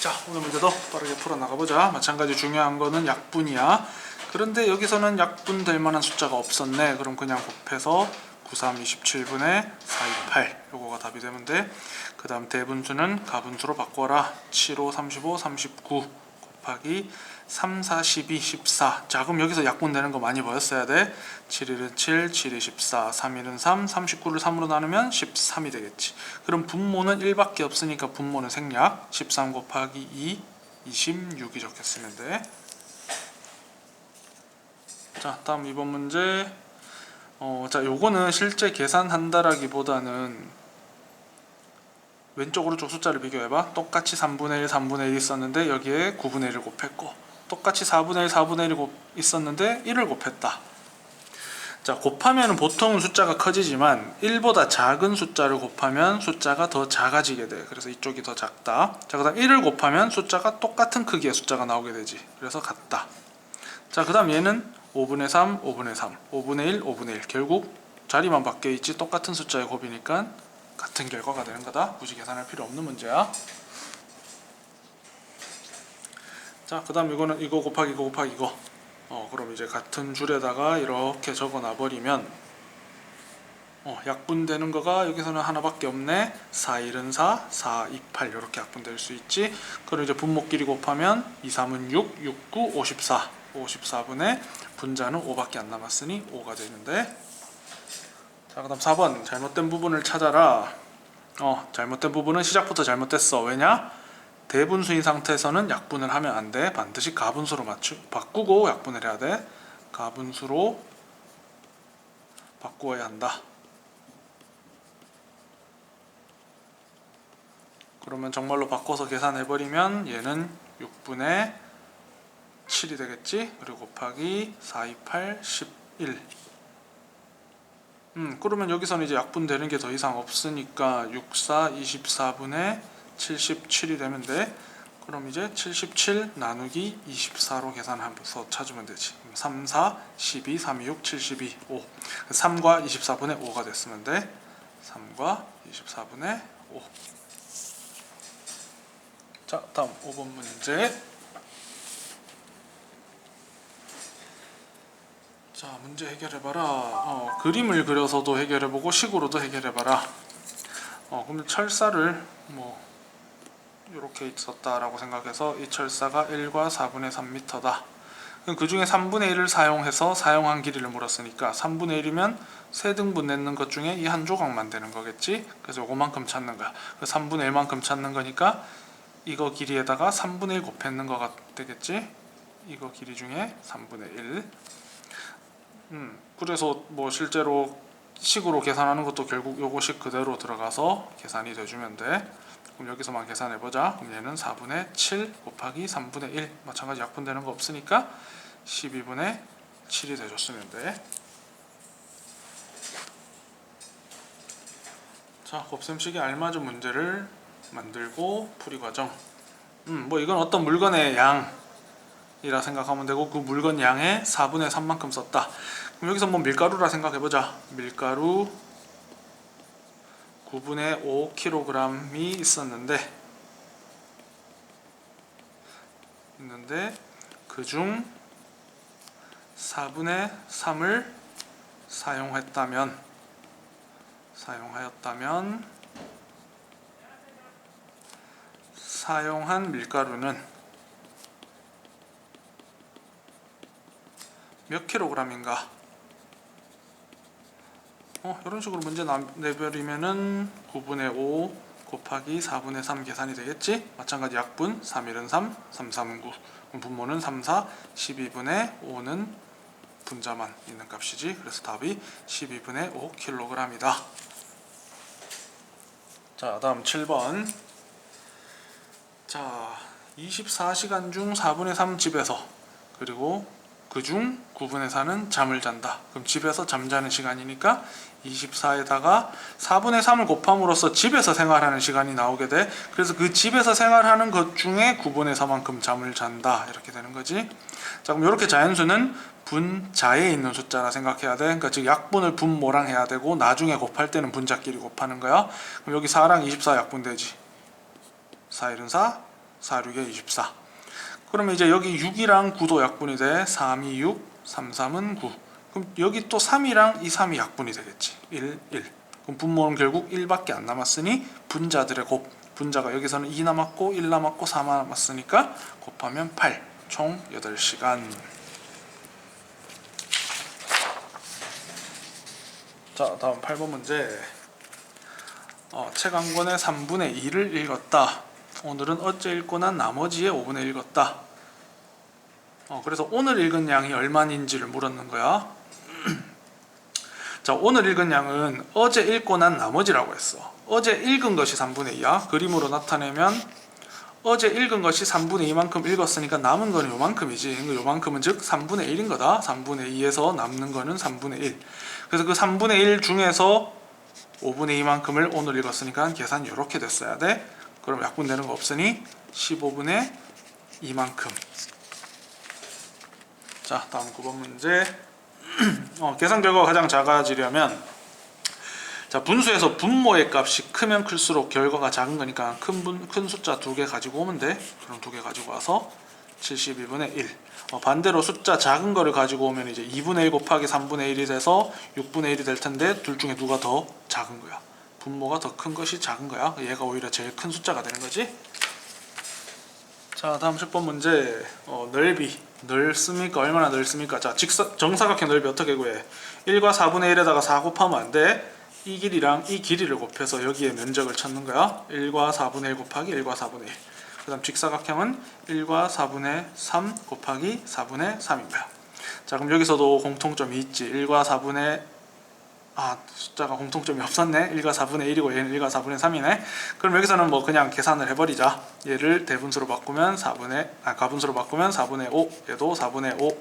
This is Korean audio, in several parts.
자 오늘 문제도 빠르게 풀어나가보자. 마찬가지 중요한 거는 약분이야. 그런데 여기서는 약분 될 만한 숫자가 없었네. 그럼 그냥 곱해서 93 27분의 428 요거가 답이 되면 돼그 다음 대분수는 가분수로 바꿔라. 75 35 39 곱하기 3 4 12 14 자 그럼 여기서 약분 되는 거 많이 보였어야 돼. 7일은 7 7이 14 3일은 3 39를 3으로 나누면 13이 되겠지. 그럼 분모는 1밖에 없으니까 분모는 생략. 13 곱하기 2 26이 적혔으면 돼. 자 다음 이번 문제. 어, 자 요거는 실제 계산한다라기보다는 왼쪽 오른쪽 숫자를 비교해봐. 똑같이 3분의 1 3분의 1 있었는데 여기에 9분의 1을 곱했고 똑같이 4분의 1 4분의 1이 있었는데 1을 곱했다. 자 곱하면 보통은 숫자가 커지지만 1보다 작은 숫자를 곱하면 숫자가 더 작아지게 돼. 그래서 이쪽이 더 작다. 자 그 다음 1을 곱하면 숫자가 똑같은 크기의 숫자가 나오게 되지. 그래서 같다. 자 그 다음 얘는 5분의 3 5분의 3 5분의 1 5분의 1 결국 자리만 바뀌어 있지 똑같은 숫자의 곱이니까 같은 결과가 되는 거다. 굳이 계산할 필요 없는 문제야 자 그 다음 이거는 이거 곱하기 이거 곱하기 이거. 어 그럼 이제 같은 줄에다가 이렇게 적어 놔 버리면 어 약분되는 거가 여기서는 하나밖에 없네. 4 1은 4 4 2 8 이렇게 약분될 수 있지. 그럼 이제 분모끼리 곱하면 2 3은 6 6 9 54 54분의 분자는 5밖에 안 남았으니 5가 되는데. 자 그 다음 4번. 잘못된 부분을 찾아라. 어 잘못된 부분은 시작부터 잘못됐어. 왜냐 대분수인 상태에서는 약분을 하면 안 돼. 반드시 가분수로 맞추 바꾸고 약분을 해야 돼. 가분수로 바꾸어야 한다. 그러면 정말로 바꿔서 계산해 버리면 얘는 6분의 7이 되겠지? 그리고 곱하기 4, 2, 8, 11. 음, 그러면 여기서는 이제 약분되는 게 더 이상 없으니까 6, 4, 24분의 77이 되면 돼. 그럼 이제 77 나누기 24로 계산하면서 찾으면 되지. 3, 4, 12, 3, 6, 72, 5. 3과 24분의 5가 됐으면 돼. 3과 24분의 5. 자, 다음 5번 문제. 자, 문제 해결해봐라. 어, 그림을 그려서도 해결해보고 식으로도 해결해봐라. 어, 그럼 철사를 뭐 이렇게 있었다라고 생각해서 이 철사가 1과 4분의 3m다. 그 중에 3분의 1을 사용해서 사용한 길이를 물었으니까 3분의 1이면 세 등분 냈는 것 중에 이 한 조각만 되는 거겠지. 그래서 요거만큼 찾는 거야. 3분의 1만큼 찾는 거니까 이거 길이에다가 3분의 1 곱했는 거가 되겠지. 이거 길이 중에 3분의 1. 음, 그래서 뭐 실제로 식으로 계산하는 것도 결국 요거식 그대로 들어가서 계산이 돼주면 돼. 그럼 여기서만 계산해 보자. 그럼 얘는 4분의 7 곱하기 3분의 1 마찬가지 약분되는 거 없으니까 12분의 7이 돼줬으면 돼. 자, 곱셈식에 알맞은 문제를 만들고 풀이 과정. 음, 뭐 이건 어떤 물건의 양이라 생각하면 되고 그 물건 양의 4분의 3만큼 썼다. 그럼 여기서 뭐 밀가루라 생각해 보자. 밀가루 9분의 5kg이 있었는데 있는데 그 중 4분의 3을 사용했다면 사용하였다면 사용한 밀가루는 몇 킬로그램인가? 어, 이런 식으로 문제 나- 내버리면은 9분의 5 곱하기 4분의 3 계산이 되겠지? 마찬가지 약분 3일은 3, 3, 3은 9 그럼 분모는 3, 4, 12분의 5는 분자만 있는 값이지. 그래서 답이 12분의 5kg이다. 자 다음 7번. 자 24시간 중 4분의 3 집에서 그리고 그중 9분의 4는 잠을 잔다. 그럼 집에서 잠자는 시간이니까 24에다가 4분의 3을 곱함으로써 집에서 생활하는 시간이 나오게 돼. 그래서 그 집에서 생활하는 것 중에 9분의 4만큼 잠을 잔다. 이렇게 되는 거지. 자, 그럼 이렇게 자연수는 분자에 있는 숫자라 생각해야 돼. 그러니까 즉 약분을 분모랑 해야 되고 나중에 곱할 때는 분자끼리 곱하는 거야. 그럼 여기 4랑 24 약분되지. 4, 1은 4, 4, 6에 24 그러면 이제 여기 6이랑 9도 약분이 돼. 3, 2, 6 3, 3은 9 그럼 여기 또 3이랑 2, 3이 약분이 되겠지. 1, 1 그럼 분모는 결국 1밖에 안 남았으니 분자들의 곱. 분자가 여기서는 2 남았고 1 남았고 4 남았으니까 곱하면 8 총 8시간. 자 다음 8번 문제. 어, 책 한 권의 3분의 2를 읽었다 오늘은 어제 읽고 난 나머지의 5분의 1 읽었다. 어, 그래서 오늘 읽은 양이 얼마인지를 물었는 거야. 자 오늘 읽은 양은 어제 읽고 난 나머지라고 했어. 어제 읽은 것이 3분의 2야. 그림으로 나타내면 어제 읽은 것이 3분의 2만큼 읽었으니까 남은 거는 요만큼이지. 그러니까 요만큼은 즉 3분의 1인 거다. 3분의 2에서 남는 거는 3분의 1 그래서 그 3분의 1 중에서 5분의 2만큼을 오늘 읽었으니까 계산 이렇게 됐어야 돼 그럼 약분되는 거 없으니 15분의 2만큼. 자 다음 9번 문제. 어, 계산 결과가 가장 작아지려면 자 분수에서 분모의 값이 크면 클수록 결과가 작은 거니까 큰, 분, 큰 숫자 두 개 가지고 오면 돼. 그럼 두 개 가지고 와서 72분의 1 어, 반대로 숫자 작은 거를 가지고 오면 이제 2분의 1 곱하기 3분의 1이 돼서 6분의 1이 될 텐데 둘 중에 누가 더 작은 거야 분모가 더 큰 것이 작은 거야? 얘가 오히려 제일 큰 숫자가 되는 거지? 자 다음 10번 문제. 어, 넓이. 넓습니까? 얼마나 넓습니까? 자 직사, 정사각형 넓이 어떻게 구해? 1과 4분의 1에다가 4 곱하면 안 돼? 이 길이랑 이 길이를 곱해서 여기에 면적을 찾는 거야. 1과 4분의 1 곱하기 1과 4분의 1 그 다음 직사각형은 1과 4분의 3 곱하기 4분의 3인 거야. 자 그럼 여기서도 공통점이 있지. 1과 4분의 아 숫자가 공통점이 없었네. 1과 4분의 1이고 얘는 1과 4분의 3이네. 그럼 여기서는 뭐 그냥 계산을 해버리자. 얘를 대분수로 바꾸면 4분의 아 가분수로 바꾸면 4분의 5 얘도 4분의 5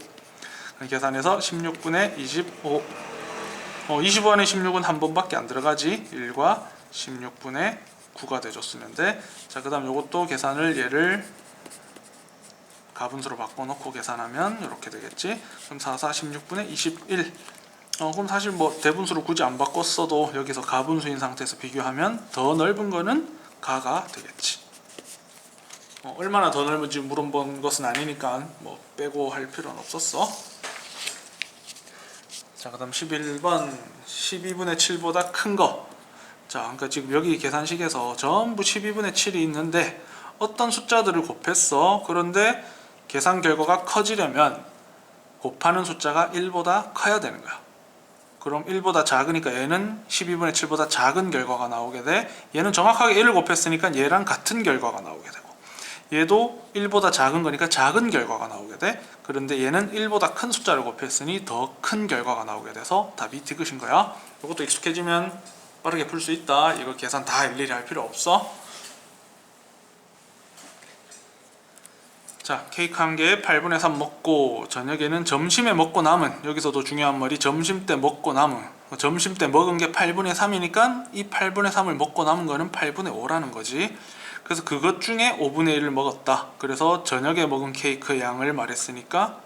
계산해서 16분의 25 어, 25안에 16은 한 번밖에 안 들어가지. 1과 16분의 9가 돼줬으면 돼자 그 다음 요것도 계산을 얘를 가분수로 바꿔놓고 계산하면 이렇게 되겠지. 그럼 4, 4, 16분의 21 어, 그럼 사실 뭐 대분수로 굳이 안 바꿨어도 여기서 가분수인 상태에서 비교하면 더 넓은 거는 가가 되겠지 어, 얼마나 더 넓은지 물어본 것은 아니니까 뭐 빼고 할 필요는 없었어 자, 그다음 11번 12분의 7보다 큰 거. 자, 그러니까 지금 여기 계산식에서 전부 12분의 7이 있는데 어떤 숫자들을 곱했어. 그런데 계산 결과가 커지려면 곱하는 숫자가 1보다 커야 되는 거야. 그럼 1보다 작으니까 얘는 12분의 7보다 작은 결과가 나오게 돼. 얘는 정확하게 1을 곱했으니까 얘랑 같은 결과가 나오게 되고. 얘도 1보다 작은 거니까 작은 결과가 나오게 돼. 그런데 얘는 1보다 큰 숫자를 곱했으니 더 큰 결과가 나오게 돼서 답이 디귿인 거야. 이것도 익숙해지면 빠르게 풀 수 있다. 이거 계산 다 일일이 할 필요 없어. 자, 케이크 한 개에 8분의 3 먹고 저녁에는 점심에 먹고 남은 여기서도 중요한 말이 점심 때 먹고 남은 점심 때 먹은 게 8분의 3이니까 이 8분의 3을 먹고 남은 거는 8분의 5라는 거지. 그래서 그것 중에 5분의 1을 먹었다. 그래서 저녁에 먹은 케이크 양을 말했으니까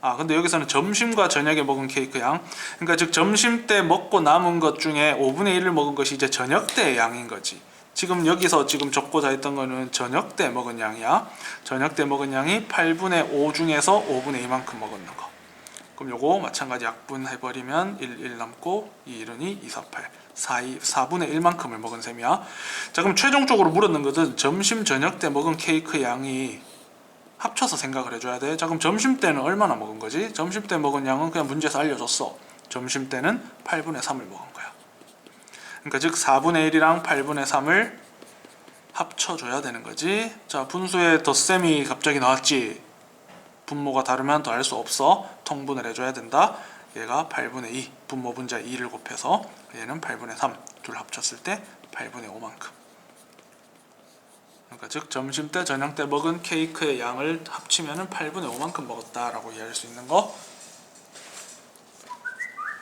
아 근데 여기서는 점심과 저녁에 먹은 케이크 양 그러니까 즉 점심 때 먹고 남은 것 중에 5분의 1을 먹은 것이 이제 저녁 때 양인 거지 지금 여기서 지금 적고자 했던 거는 저녁 때 먹은 양이야 저녁 때 먹은 양이 8분의 5 중에서 5분의 2만큼 먹었는 거 그럼 요거 마찬가지 약분해버리면 1, 1 남고 2, 1은 2, 2, 4, 8 4, 2, 4분의 1만큼을 먹은 셈이야 자 그럼 최종적으로 물었는 것은 점심 저녁 때 먹은 케이크 양이 합쳐서 생각을 해줘야 돼. 자 그럼 점심 때는 얼마나 먹은 거지? 점심 때 먹은 양은 그냥 문제에서 알려줬어. 점심 때는 8분의 3을 먹은 거야. 그러니까 즉 4분의 1이랑 8분의 3을 합쳐줘야 되는 거지. 자 분수에 덧셈이 갑자기 나왔지. 분모가 다르면 더할 수 없어. 통분을 해줘야 된다. 얘가 8분의 2, 분모 분자 2를 곱해서 얘는 8분의 3, 둘 합쳤을 때 8분의 5만큼. 그러니까 즉 점심 때 저녁 때 먹은 케이크의 양을 합치면은 8분의 5만큼 먹었다라고 이해할 수 있는 거.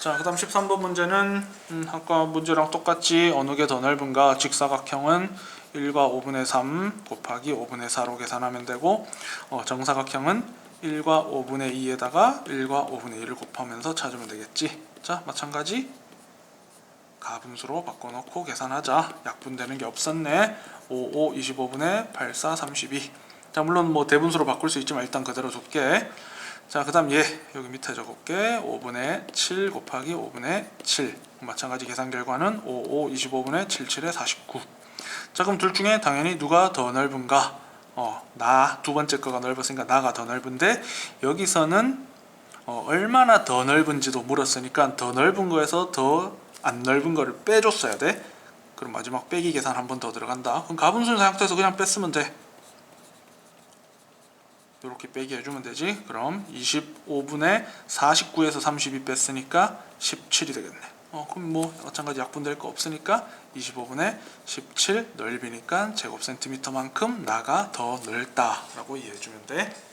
자, 그 다음 13번 문제는 음, 아까 문제랑 똑같이 어느 게 더 넓은가? 직사각형은 1과 5분의 3 곱하기 5분의 4로 계산하면 되고 어, 정사각형은 1과 5분의 2에다가 1과 5분의 1을 곱하면서 찾으면 되겠지. 자, 마찬가지 가분수로 바꿔놓고 계산하자. 약분되는 게 없었네. 55 25분의 84 32. 자 물론 뭐 대분수로 바꿀 수 있지만 일단 그대로 둘게. 자 그 다음 얘 여기 밑에 적을게. 5분의 7 곱하기 5분의 7. 마찬가지 계산 결과는 55 25분의 77의 49. 자 그럼 둘 중에 당연히 누가 더 넓은가? 어, 나 두 번째 거가 넓었으니까 나가 더 넓은데 여기서는 어, 얼마나 더 넓은지도 물었으니까 더 넓은 거에서 더 안 넓은 거를 빼줬어야 돼. 그럼 마지막 빼기 계산 한 번 더 들어간다. 그럼 가분수는 사용해서 그냥 뺐으면 돼. 이렇게 빼기 해주면 되지. 그럼 25분의 49에서 32 뺐으니까 17이 되겠네. 어, 그럼 뭐 마찬가지 약분될 거 없으니까 25분의 17 넓이니까 제곱 센티미터만큼 나가 더 넓다 라고 이해해주면 돼.